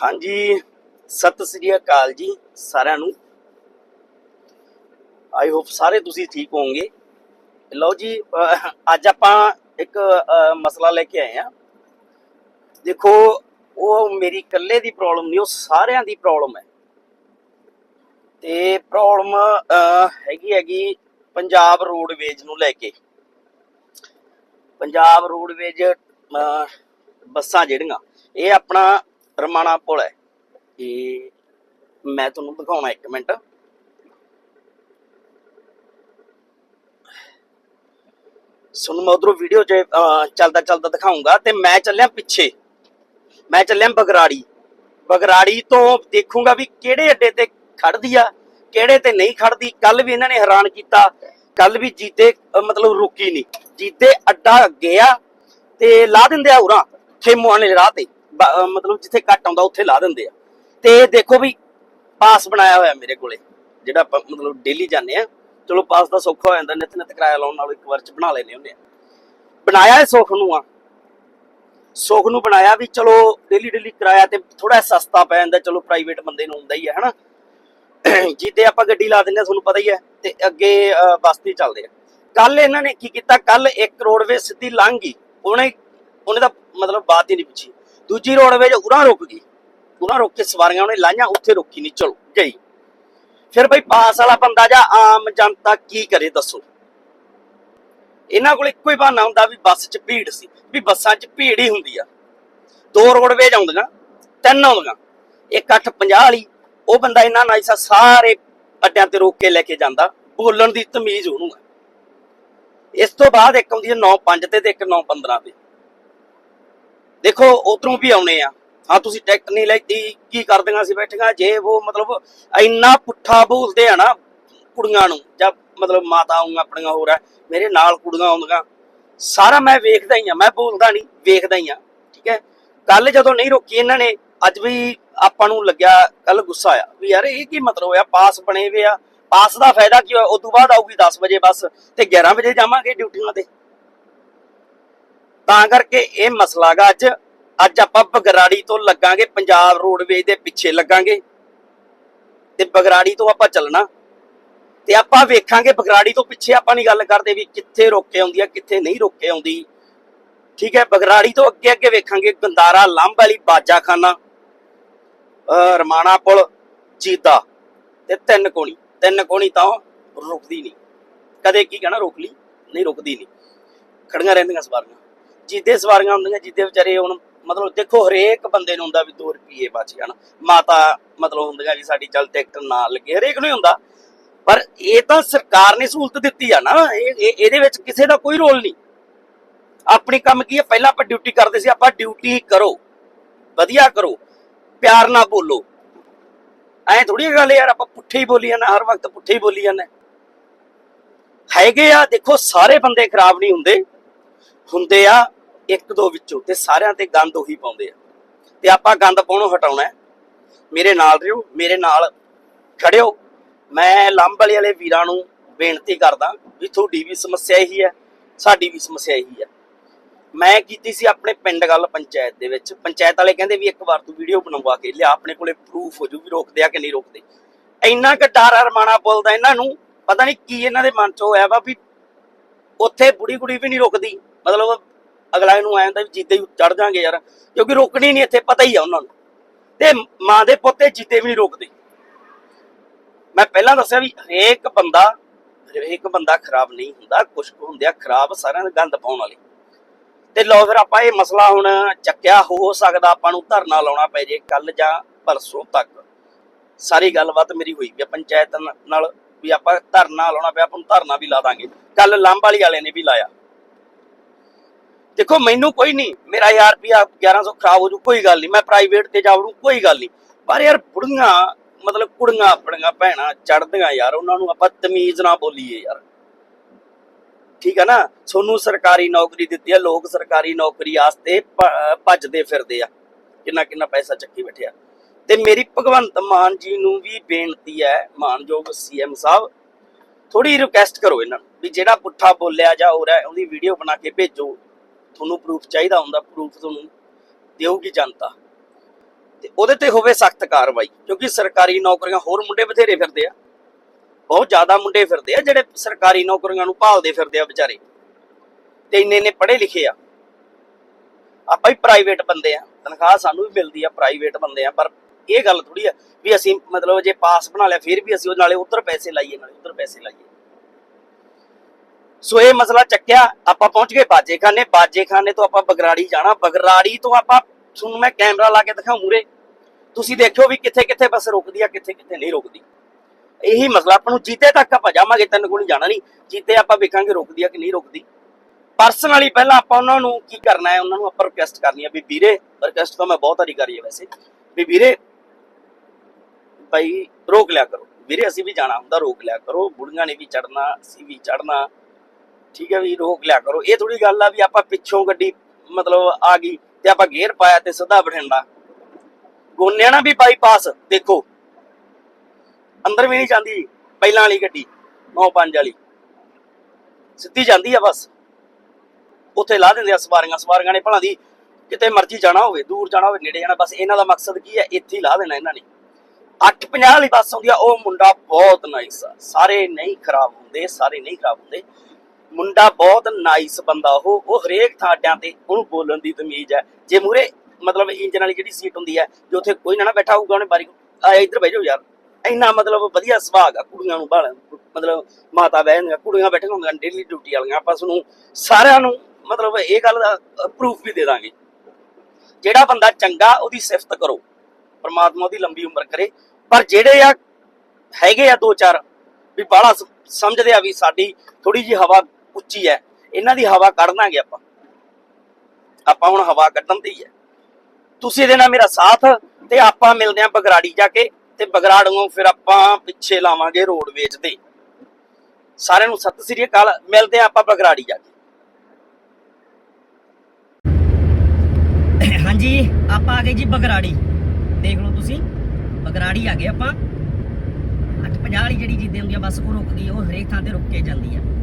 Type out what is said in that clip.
ਹਾਂਜੀ, ਸਤਿ ਸ੍ਰੀ ਅਕਾਲ ਜੀ ਸਾਰਿਆਂ ਨੂੰ। ਆਈ ਹੋਪ ਸਾਰੇ ਤੁਸੀਂ ਠੀਕ ਹੋਵੋਗੇ। ਲਓ ਜੀ ਅੱਜ ਆਪਾਂ ਇੱਕ ਮਸਲਾ ਲੈ ਕੇ ਆਏ ਆ ਦੇਖੋ, ਉਹ ਮੇਰੀ ਇਕੱਲੇ ਦੀ ਪ੍ਰੋਬਲਮ ਨਹੀਂ, ਉਹ ਸਾਰਿਆਂ ਦੀ ਪ੍ਰੋਬਲਮ ਹੈ। ਤੇ ਪ੍ਰੋਬਲਮ ਹੈਗੀ ਹੈਗੀ ਪੰਜਾਬ ਰੋਡਵੇਜ ਨੂੰ ਲੈ ਕੇ। ਪੰਜਾਬ ਰੋਡਵੇਜ ਬੱਸਾਂ ਜਿਹੜੀਆਂ, ਇਹ ਆਪਣਾ ਰਮਾਣਾ ਪੁਲ ਹੈ। ਇਹ ਮੈਂ ਤੁਹਾਨੂੰ ਦਿਖਾਉਣਾ ਇੱਕ ਮਿੰਟ। ਸੁਣ ਮੈਂ ਉਧਰੋਂ ਵੀਡੀਓ 'ਚ ਚੱਲਦਾ ਚੱਲਦਾ ਦਿਖਾਉਂਗਾ ਤੇ ਮੈਂ ਚੱਲਿਆ ਪਿੱਛੇ। ਮੈਂ ਚੱਲਿਆ ਬਗਰਾੜੀ। ਬਗਰਾੜੀ ਤੋਂ ਦੇਖੂੰਗਾ ਵੀ ਕਿਹੜੇ ਅੱਡੇ ਤੇ ਖੜਦੀ ਆ, ਕਿਹੜੇ ਤੇ ਨਹੀਂ ਖੜਦੀ ਕੱਲ ਵੀ ਇਹਨਾਂ ਨੇ ਹੈਰਾਨ ਕੀਤਾ। ਕੱਲ ਵੀ ਜੀਤੇ ਮਤਲਬ ਰੁਕੀ ਨਹੀਂ। ਜੀਤੇ ਅੱਡਾ ਅੱਗੇ ਆ ਤੇ ਲਾ ਦਿੰਦੇ ਆ ਉਰਾਂ, ਖੇਮੂਆਂ ਨੇ ਰਾਹ ਤੇ। ਮਤਲਬ ਜਿੱਥੇ ਘੱਟ ਆਉਂਦਾ ਉੱਥੇ ਲਾ ਦਿੰਦੇ ਆ। ਤੇ ਦੇਖੋ ਵੀ ਪਾਸ ਬਣਾਇਆ ਹੋਇਆ ਮੇਰੇ ਕੋਲੇ ਜਿਹੜਾ ਆਪਾਂ ਮਤਲਬ ਡੇਲੀ ਜਾਂਦੇ ਆ। ਚਲੋ ਪਾਸ ਦਾ ਸੌਖਾ ਹੋ ਜਾਂਦਾ ਨਿਤ ਨਿਤ ਕਿਰਾਇਆ ਲਾਉਣ ਨਾਲੋਂ ਇੱਕ ਵਾਰ ਚ ਬਣਾ ਲੈਨੇ ਹੁੰਦੇ ਆ। ਬਣਾਇਆ ਇਹ ਨੂੰ ਆ। ਸੁੱਖ ਨੂੰ ਬਣਾਇਆ ਵੀ ਚਲੋ ਡੇਲੀ ਡੇਲੀ ਕਿਰਾਇਆ ਤੇ ਥੋੜਾ ਸਸਤਾ ਪੈ ਜਾਂਦਾ ਚਲੋ ਪ੍ਰਾਈਵੇਟ ਬੰਦੇ ਨੂੰ ਹੁੰਦਾ ਹੀ ਹੈ ਹਨਾ। ਜਿੱਦੇ ਆਪਾਂ ਗੱਡੀ ਲਾ ਦਿੰਦੇ ਆ ਤੁਹਾਨੂੰ ਪਤਾ ਹੀ ਹੈ ਤੇ ਅੱਗੇ ਅਹ, ਬੱਸ ਤੇ ਚੱਲਦੇ ਆ। ਕੱਲ ਇਹਨਾਂ ਨੇ ਕੀ ਕੀਤਾ ਕੱਲ ਇੱਕ ਰੋਡਵੇ ਸਿੱਧੀ ਲੰਘ ਗਈ। ਉਹਨੇ ਉਹਨੇ ਤਾਂ ਮਤਲਬ ਬਾਤ ਹੀ ਨਹੀਂ ਪੁੱਛੀ। ਦੂਜੀ ਰੋਡਵੇਜ ਉਰਾਂ ਰੁਕ ਗਈ। ਉਰਾਂ ਰੁਕ ਕੇ ਸਵਾਰੀਆਂ ਉਹਨੇ ਲਾਈਆਂ, ਉੱਥੇ ਰੁਕੀ ਨਹੀਂ ਚਲੋ, ਗਈ। ਫਿਰ ਬਈ ਪਾਸ ਵਾਲਾ ਬੰਦਾ ਜਾਂ ਆਮ ਜਨਤਾ ਕੀ ਕਰੇ ਦੱਸੋ? ਇਹਨਾਂ ਕੋਲ ਇੱਕੋ ਹੀ ਬਹਾਨਾ ਹੁੰਦਾ ਵੀ ਬੱਸ 'ਚ ਭੀੜ ਸੀ, ਵੀ ਬੱਸਾਂ 'ਚ ਭੀੜ ਹੀ ਹੁੰਦੀ ਆ। ਦੋ ਰੋਡਵੇਜ ਆਉਂਦੀਆਂ, ਤਿੰਨ ਆਉਂਦੀਆਂ, ਇੱਕ 850 ਵਾਲੀ, ਉਹ ਬੰਦਾ ਇੰਨਾ ਨਾਈਸਾ ਸਾਰੇ ਅੱਡਿਆਂ ਤੇ ਰੋਕ ਕੇ ਲੈ ਕੇ ਜਾਂਦਾ, ਬੋਲਣ ਦੀ ਤਮੀਜ਼ ਉਹਨੂੰ ਹੈ ਇਸ ਤੋਂ ਬਾਅਦ ਇੱਕ ਆਉਂਦੀ ਹੈ 9-5 ਤੇ ਤੇ ਇੱਕ 9-15 ਤੇ। ਦੇਖੋ, ਉਧਰੋਂ ਵੀ ਆਉਣੇ ਆ। ਹਾਂ, ਤੁਸੀਂ ਟਿਕਟ ਨਹੀਂ ਲੈਤੀ, ਕੀ ਕਰਦੀਆਂ ਸੀ ਬੈਠੀਆਂ? ਜੇ ਉਹ ਮਤਲਬ ਇੰਨਾ ਪੁੱਠਾ ਬੋਲਦੇ ਆ ਨਾ ਕੁੜੀਆਂ ਨੂੰ, ਜਾਂ ਮਤਲਬ ਮਾਤਾ ਆਉਂਗਾ ਆਪਣੀਆਂ ਹੋਰ ਆ, ਮੇਰੇ ਨਾਲ ਕੁੜੀਆਂ ਆਉਂਦੀਆਂ। ਸਾਰਾ ਮੈਂ ਵੇਖਦਾ ਹੀ ਆ, ਮੈਂ ਬੋਲਦਾ ਨਹੀਂ, ਵੇਖਦਾ ਹੀ ਆ, ਠੀਕ ਹੈ? ਕੱਲ ਜਦੋਂ ਨਹੀਂ ਰੋਕੀ ਇਹਨਾਂ ਨੇ, ਅੱਜ ਵੀ ਆਪਾਂ ਨੂੰ ਲੱਗਿਆ ਕੱਲ ਗੁੱਸਾ ਆਇਆ ਵੀ ਯਾਰ ਇਹ ਕੀ ਮਤਲਬ ਹੋਇਆ ਪਾਸ ਬਣੇ ਵੇ ਆ, ਪਾਸ ਦਾ ਫਾਇਦਾ ਕੀ ਹੋਇਆ? ਉਸ ਤੋਂ ਬਾਅਦ ਆਊਗੀ 10 ਵਜੇ ਬੱਸ, ਤੇ 11 ਵਜੇ ਜਾਵਾਂਗੇ ਡਿਊਟੀਆਂ ਤੇ। ਤਾਂ ਕਰਕੇ ਇਹ ਮਸਲਾ ਗਾ ਅੱਜ। ਅੱਜ ਆਪਾਂ ਬਗਰਾੜੀ ਤੋਂ ਲੱਗਾਂਗੇ, ਪੰਜਾਬ ਰੋਡਵੇਜ ਦੇ ਪਿੱਛੇ ਲੱਗਾਂਗੇ। ਤੇ ਬਗਰਾੜੀ ਤੋਂ ਆਪਾਂ ਚੱਲਣਾ। ਤੇ ਆਪਾਂ ਵੇਖਾਂਗੇ ਬਗਰਾੜੀ ਤੋਂ ਪਿੱਛੇ ਆਪਾਂ ਨਹੀਂ ਗੱਲ ਕਰਦੇ ਵੀ ਕਿੱਥੇ ਰੋਕ ਕੇ ਆਉਂਦੀ ਆ, ਕਿੱਥੇ ਨਹੀਂ ਰੋਕ ਕੇ ਆਉਂਦੀ। ਠੀਕ ਹੈ, ਬਗਰਾੜੀ ਤੋਂ ਅੱਗੇ ਅੱਗੇ ਵੇਖਾਂਗੇ ਗੰਦਾਰਾ ਲੰਬ ਵਾਲੀ ਬਾਜਾਖਾਨਾ ਅਹ ਰਮਾਣਾ ਪੁਲ ਜੀਤਾ ਤੇ ਤਿੰਨ ਕੋਣੀ। ਤਿੰਨ ਕੋਣੀ ਤਾਂ ਰੁਕਦੀ ਨਹੀਂ। ਕਦੇ ਕੀ ਕਹਿਣਾ, ਰੋਕ ਲਈ, ਨਹੀਂ ਰੁਕਦੀ ਨਹੀਂ। ਖੜੀਆਂ ਰਹਿੰਦੀਆਂ ਸਵਾਰੀਆਂ। ਜਿੱਦੇ ਸਵਾਰੀਆਂ ਹੁੰਦੀਆਂ, ਜਿੱਦੇ ਵਿਚਾਰੇ ਹੁਣ ਮਤਲਬ ਦੇਖੋ ਹਰੇਕ ਬੰਦੇ ਨੂੰ ਹੁੰਦਾ ਵੀ 2 ਰੁਪਏ ਬਚ ਜਾਣ। ਮਾਤਾ ਮਤਲਬ ਹੁੰਦੀਆਂ ਵੀ ਸਾਡੀ ਚੱਲ ਟਿਕਟ ਨਾ ਲੱਗੇ, ਹਰੇਕ ਨੂੰ ਹੁੰਦਾ। ਪਰ ਇਹ ਤਾਂ ਸਰਕਾਰ ਨੇ ਸਹੂਲਤ ਦਿੱਤੀ ਆ ਨਾ, ਇਹ- ਇਹਦੇ ਵਿੱਚ ਕਿਸੇ ਦਾ ਕੋਈ ਰੋਲ ਨਹੀਂ। ਆਪਣੀ ਕੰਮ ਕੀ ਹੈ ਪਹਿਲਾਂ ਆਪਾਂ ਡਿਊਟੀ ਕਰਦੇ ਸੀ, ਆਪਾਂ ਡਿਊਟੀ ਕਰੋ, ਵਧੀਆ ਕਰੋ, ਪਿਆਰ ਨਾਲ ਬੋਲੋ। ਐ ਥੋੜੀ ਗੱਲ ਯਾਰ, ਆਪਾਂ ਪੁੱਠੇ ਹੀ ਬੋਲੀ ਜਾਂਦੇ, ਹਰ ਵਕਤ ਪੁੱਠੇ ਹੀ ਬੋਲੀ ਜਾਂਦੇ। ਹੈਗੇ ਆ, ਦੇਖੋ ਸਾਰੇ ਬੰਦੇ ਖਰਾਬ ਨਹੀਂ ਹੁੰਦੇ। ਹੁੰਦੇ ਆ ਇੱਕ ਦੋ ਵਿੱਚੋਂ ਤੇ ਸਾਰਿਆਂ ਤੇ ਗੰਦ ਉਹੀ ਪਾਉਂਦੇ ਆ। ਤੇ ਆਪਾਂ ਗੰਦ ਪਾਉਣੋਂ ਹਟਾਉਣਾ ਹੈ। ਮੇਰੇ ਨਾਲ ਰਿਓ ਮੇਰੇ ਨਾਲ ਖੜਿਓ। ਮੈਂ ਲੰਬ ਵਾਲੇ ਵੀਰਾਂ ਨੂੰ ਬੇਨਤੀ ਕਰਦਾ ਵੀ ਤੁਹਾਡੀ ਵੀ ਸਮੱਸਿਆ ਇਹੀ ਹੈ, ਸਾਡੀ ਵੀ ਸਮੱਸਿਆ ਇਹੀ ਹੈ। ਮੈਂ ਕੀਤੀ ਸੀ ਆਪਣੇ ਪਿੰਡ ਗੱਲ ਪੰਚਾਇਤ ਦੇ ਵਿੱਚ। ਪੰਚਾਇਤ ਵਾਲੇ ਕਹਿੰਦੇ ਵੀ ਇੱਕ ਵਾਰ ਤੂੰ ਵੀਡੀਓ ਬਣਵਾ ਕੇ ਲਿਆ, ਆਪਣੇ ਕੋਲੇ ਪ੍ਰੂਫ ਹੋ ਜੂ ਵੀ ਰੋਕਦੇ ਆ ਕਿ ਨਹੀਂ ਰੋਕਦੇ। ਇੰਨਾ ਕੁ ਡਰ ਅਰਮਾਣਾ ਬੋਲਦਾ ਇਹਨਾਂ ਨੂੰ, ਪਤਾ ਨਹੀਂ ਕੀ ਇਹਨਾਂ ਦੇ ਮਨ ਚ ਹੋਇਆ ਵਾ ਵੀ ਉੱਥੇ ਬੁੜੀ ਕੁੜੀ ਵੀ ਨਹੀਂ ਰੁਕਦੀ। ਮਤਲਬ ਅਗਲਾ ਇਹਨੂੰ ਆਇਆ ਹੁੰਦਾ ਵੀ ਜਿੱਦੇ ਹੀ ਚੜ ਜਾਾਂਗੇ ਯਾਰ, ਕਿਉਂਕਿ ਰੁਕਣੀ ਨਹੀਂ ਇੱਥੇ, ਪਤਾ ਹੀ ਆ ਉਹਨਾਂ ਨੂੰ। ਤੇ ਮਾਂ ਦੇ ਪੁੱਤੇ ਜਿੱਦੇ ਵੀ ਨਹੀਂ ਰੋਕਦੇ। ਮੈਂ ਪਹਿਲਾਂ ਦੱਸਿਆ ਵੀ ਹਰੇਕ ਬੰਦਾ ਹਰੇਕ ਬੰਦਾ ਖਰਾਬ ਨਹੀਂ ਹੁੰਦਾ ਕੁਝ ਕੁ ਹੁੰਦੇ ਆ, ਖਰਾਬ ਸਾਰਿਆਂ ਦੇ ਗੰਦ ਪਾਉਣ ਵਾਲੇ। ਤੇ ਲਓ ਫਿਰ ਆਪਾਂ ਇਹ ਮਸਲਾ ਹੁਣ ਚੱਕਿਆ, ਹੋ ਸਕਦਾ ਆਪਾਂ ਨੂੰ ਧਰਨਾ ਲਾਉਣਾ ਪੈ ਜੇ ਕੱਲ ਜਾਂ ਪਰਸੋਂ ਤੱਕ। ਸਾਰੀ ਗੱਲਬਾਤ ਮੇਰੀ ਹੋਈ ਵੀ ਪੰਚਾਇਤ ਨਾਲ ਵੀ ਆਪਾਂ ਧਰਨਾ ਲਾਉਣਾ ਪਿਆ, ਆਪਾਂ ਨੂੰ ਧਰਨਾ ਵੀ ਲਾ ਦਾਂਗੇ। ਕੱਲ ਲੰਬ ਵਾਲੀ ਵਾਲੇ ਨੇ ਵੀ ਲਾਇਆ। ਦੇਖੋ, ਮੈਨੂੰ ਕੋਈ ਨਹੀਂ। ਮੇਰਾ 1000 ਰੁਪਿਆ 1100 ਖਰਾਬ ਹੋ ਜੂ ਕੋਈ ਗੱਲ ਨਹੀਂ। ਮੈਂ ਪ੍ਰਾਈਵੇਟ ਤੇ ਜਾਵੜੂ ਕੋਈ ਗੱਲ ਨਹੀਂ। ਪਰ ਯਾਰ ਬੁੜੀਆਂ, ਮਤਲਬ ਕੁੜੀਆਂ ਆਪਣੀਆਂ ਭੈਣਾਂ ਚੜਦੀਆਂ ਯਾਰ, ਉਹਨਾਂ ਨੂੰ ਆਪਾਂ ਤਮੀਜ਼ ਨਾਲ ਬੋਲੀਏ ਯਾਰ। ਠੀਕ ਹੈ ਨਾ? ਤੁਹਾਨੂੰ ਸਰਕਾਰੀ ਨੌਕਰੀ ਦਿੱਤੀ ਆ, ਲੋਕ ਸਰਕਾਰੀ ਨੌਕਰੀ ਵਾਸਤੇ ਭੱਜਦੇ ਫਿਰਦੇ ਆ। ਕਿੰਨਾ ਕਿੰਨਾ ਪੈਸਾ ਚੱਕੀ ਬੈਠਿਆ ਤੇ ਮੇਰੀ ਭਗਵੰਤ ਮਾਨ ਜੀ ਨੂੰ ਵੀ ਬੇਨਤੀ ਹੈ, ਮਾਨਯੋਗ ਸੀਐਮ ਸਾਹਿਬ ਥੋੜੀ ਰਿਕੁਐਸਟ ਕਰੋ ਇਹਨਾਂ ਨੂੰ ਵੀ ਜਿਹੜਾ ਪੁੱਠਾ ਬੋਲਿਆ ਜਾਂ ਹੋ ਰਿਹਾ ਉਹਦੀ ਵੀਡੀਓ ਬਣਾ ਕੇ ਭੇਜੋ। ਤੁਹਾਨੂੰ ਪ੍ਰੂਫ ਚਾਹੀਦਾ ਹੁੰਦਾ ਪ੍ਰੂਫ ਤੁਹਾਨੂੰ ਦੇਊਗੀ ਜਨਤਾ। ਤੇ ਉਹਦੇ ਤੇ ਹੋਵੇ ਸਖਤ ਕਾਰਵਾਈ, ਕਿਉਂਕਿ ਸਰਕਾਰੀ ਨੌਕਰੀਆਂ ਹੋਰ ਮੁੰਡੇ ਬਥੇਰੇ ਫਿਰਦੇ ਆ। ਬਹੁਤ ਜ਼ਿਆਦਾ ਮੁੰਡੇ ਫਿਰਦੇ ਆ, ਜਿਹੜੇ ਸਰਕਾਰੀ ਨੌਕਰੀਆਂ ਨੂੰ ਭਾਲਦੇ ਫਿਰਦੇ ਆ ਵਿਚਾਰੇ। ਤੇ ਇੰਨੇ ਇੰਨੇ ਪੜ੍ਹੇ ਲਿਖੇ ਆ। ਆਪਾਂ ਹੀ ਪ੍ਰਾਈਵੇਟ ਬੰਦੇ ਆ, ਤਨਖਾਹ ਸਾਨੂੰ ਵੀ ਮਿਲਦੀ ਆ ਪ੍ਰਾਈਵੇਟ ਬੰਦੇ ਆ, ਪਰ ਇਹ ਗੱਲ ਥੋੜੀ ਆ ਵੀ ਅਸੀਂ ਮਤਲਬ ਜੇ ਪਾਸ ਬਣਾ ਲਿਆ, ਫਿਰ ਵੀ ਅਸੀਂ ਉਹ ਨਾਲੇ ਉਧਰ ਪੈਸੇ ਲਾਈਏ, ਨਾਲੇ ਉਧਰ ਪੈਸੇ ਲਾਈਏ। ਸੋ ਇਹ ਮਸਲਾ ਚੱਕਿਆ, ਆਪਾਂ ਪਹੁੰਚ ਗਏ ਬਾਜੇਖਾਨੇ। ਬਾਜੇਖਾਨੇ ਤੋਂ ਆਪਾਂ ਬਗਰਾੜੀ ਜਾਣਾ। ਬਗਰਾੜੀ ਤੋਂ ਆਪਾਂ ਤੁਹਾਨੂੰ ਮੈਂ ਕੈਮਰਾ ਲਾ ਕੇ ਦਿਖਾਉਂ ਮੂਰੇ ਤੁਸੀਂ ਦੇਖਿਓ ਵੀ ਕਿੱਥੇ ਕਿੱਥੇ ਬੱਸ ਰੁਕਦੀ ਆ ਕਿੱਥੇ ਕਿੱਥੇ ਨਹੀਂ ਰੁਕਦੀ। ਇਹੀ ਮਸਲਾ, ਆਪਾਂ ਨੂੰ ਜੀਤੇ ਤੱਕ ਆਪਾਂ ਜਾਵਾਂਗੇ, ਤੈਨੂੰ ਕੋਲ ਜਾਣਾ ਨਹੀਂ। ਜੀਤੇ ਆਪਾਂ ਵੇਖਾਂਗੇ ਰੁਕਦੀ ਆ ਕਿ ਨਹੀਂ ਰੁਕਦੀ। ਪਰਸਨਲੀ ਪਹਿਲਾਂ ਆਪਾਂ ਉਹਨਾਂ ਨੂੰ ਕੀ ਕਰਨਾ ਹੈ, ਉਹਨਾਂ ਨੂੰ ਆਪਾਂ ਰਿਕੁਐਸਟ ਕਰਨੀ ਹੈ ਵੀ ਵੀਰੇ ਰਿਕੁਐਸਟ ਤਾਂ ਮੈਂ ਬਹੁਤ ਵਾਰੀ ਕਰੀ ਹੈ ਵੈਸੇ। ਵੀ ਵੀਰੇ ਭਾਈ ਰੋਕ ਲਿਆ ਕਰੋ। ਵੀਰੇ, ਅਸੀਂ ਵੀ ਜਾਣਾ ਹੁੰਦਾ, ਰੋਕ ਲਿਆ ਕਰੋ। ਬੁੜੀਆਂ ਨੇ ਵੀ ਚੜਨਾ ਅਸੀਂ ਵੀ ਚੜਨਾ ਠੀਕ ਹੈ ਵੀ ਰੋਕ ਲਿਆ ਕਰੋ। ਇਹ ਥੋੜੀ ਗੱਲ ਆ ਵੀ ਆਪਾਂ ਪਿੱਛੋਂ ਗੱਡੀ ਮਤਲਬ ਆ ਗਈ ਤੇ ਆਪਾਂ ਗੇਅਰ ਪਾਇਆ ਤੇ ਸਿੱਧਾ ਬਠਿੰਡਾ। ਗੋਨਿਆਣਾ ਵੀ ਬਾਈਪਾਸ ਦੇਖੋ। ਅੰਦਰ ਵੀ ਨਹੀਂ ਜਾਂਦੀ, ਪਹਿਲਾਂ ਵਾਲੀ ਗੱਡੀ 95 ਵਾਲੀ। ਸਿੱਧੀ ਜਾਂਦੀ ਆ ਬਸ। ਉੱਥੇ ਲਾ ਦਿੰਦੇ ਆ ਸਵਾਰੀਆਂ ਸਵਾਰੀਆਂ ਨੇ ਭਲਾ ਦੀ ਕਿਤੇ ਮਰਜ਼ੀ ਜਾਣਾ ਹੋਵੇ, ਦੂਰ ਜਾਣਾ ਹੋਵੇ, ਨੇੜੇ ਜਾਣਾ, ਬਸ ਇਹਨਾਂ ਦਾ ਮਕਸਦ ਕੀ ਹੈ ਇੱਥੇ ਹੀ ਲਾ ਦੇਣਾ ਇਹਨਾਂ ਨੇ। 850 ਵਾਲੀ ਬੱਸ ਆਉਂਦੀ ਆ, ਉਹ ਮੁੰਡਾ ਬਹੁਤ ਨਾਈਸ ਆ। ਸਾਰੇ ਨਹੀਂ ਖਰਾਬ ਹੁੰਦੇ, ਸਾਰੇ ਨਹੀਂ ਖਰਾਬ ਹੁੰਦੇ। ਮੁੰਡਾ ਬਹੁਤ ਨਾਈਸ ਬੰਦਾ ਉਹ ਉਹ ਹਰੇਕ ਥਾਂ ਤੇ ਉਹਨੂੰ ਬੋਲਣ ਦੀ ਤਮੀਜ਼ ਹੈ। ਜੇ ਮੂਰੇ ਮਤਲਬ ਇੰਜਨ ਵਾਲੀ ਜਿਹੜੀ ਸੀਟ ਹੁੰਦੀ ਹੈ, ਜੇ ਉੱਥੇ ਕੋਈ ਨਾ ਨਾ ਬੈਠਾ ਹੋਊਗਾ, ਉਹਨੇ ਬਾਰੀ ਆ, ਇੱਧਰ ਬਹਿ ਜਾਓ ਯਾਰ। ਇੰਨਾ ਮਤਲਬ ਵਧੀਆ ਸੁਭਾਅ ਆ ਕੁੜੀਆਂ ਨੂੰ ਬਾਲ ਮਤਲਬ ਮਾਤਾ ਬਹਿ ਕੁੜੀਆਂ ਬੈਠੀਆਂ ਹੁੰਦੀਆਂ ਡੇਲੀ ਡਿਊਟੀ ਵਾਲੀਆਂ। ਆਪਾਂ ਨੂੰ ਸਾਰਿਆਂ ਨੂੰ ਮਤਲਬ ਇਹ ਗੱਲ ਦਾ ਪ੍ਰੂਫ ਵੀ ਦੇ ਦਾਂਗੇ। ਜਿਹੜਾ ਬੰਦਾ ਚੰਗਾ, ਉਹਦੀ ਸਿਫਤ ਕਰੋ। ਪਰਮਾਤਮਾ ਉਹਦੀ ਲੰਬੀ ਉਮਰ ਕਰੇ। ਪਰ ਜਿਹੜੇ ਆ ਹੈਗੇ ਆ ਦੋ ਚਾਰ, ਵੀ ਬਾਹਲਾ ਸਮਝਦੇ ਆ ਵੀ ਸਾਡੀ ਥੋੜੀ ਜੀ ਹਵਾ ਉੱਚੀ ਹੈ। ਇਹਨਾਂ ਦੀ ਹਵਾ ਕੱਢ ਦਾਂਗੇ ਆਪਾਂ। ਆਪਾਂ ਹੁਣ ਹਵਾ ਕੱਢਣ ਤੇ ਹੀ ਹੈ। ਤੁਸੀਂ ਇਹਦੇ ਨਾਲ ਮੇਰਾ ਸਾਥ ਤੇ ਆਪਾਂ ਮਿਲਦੇ ਆਂ ਬਗਰਾੜੀ ਜਾ ਕੇ ਤੇ ਬਗਰਾੜੋਂ ਫਿਰ ਆਪਾਂ ਪਿੱਛੇ ਲਾਵਾਂਗੇ ਰੋਡਵੇਜ ਤੇ। ਸਾਰਿਆਂ ਨੂੰ ਸਤਿ ਸ੍ਰੀ ਅਕਾਲ। ਮਿਲਦੇ ਆਂ ਆਪਾਂ ਬਗਰਾੜੀ ਜਾ ਕੇ। ਹਾਂਜੀ, ਆਪਾਂ ਆ ਗਏ ਜੀ ਬਗਰਾੜੀ। ਦੇਖ ਲਓ ਤੁਸੀਂ, ਬਗਰਾੜੀ ਆ ਗਏ ਆਪਾਂ। 850 ਵਾਲੀ ਜਿਹੜੀ ਜਿੱਦੇ ਹੁੰਦੀ ਆ, ਬੱਸ ਉਹ ਰੁਕਦੀ ਉਹ ਹਰੇਕ ਥਾਂ ਤੇ ਰੁਕ ਕੇ ਜਾਂਦੀ ਆ।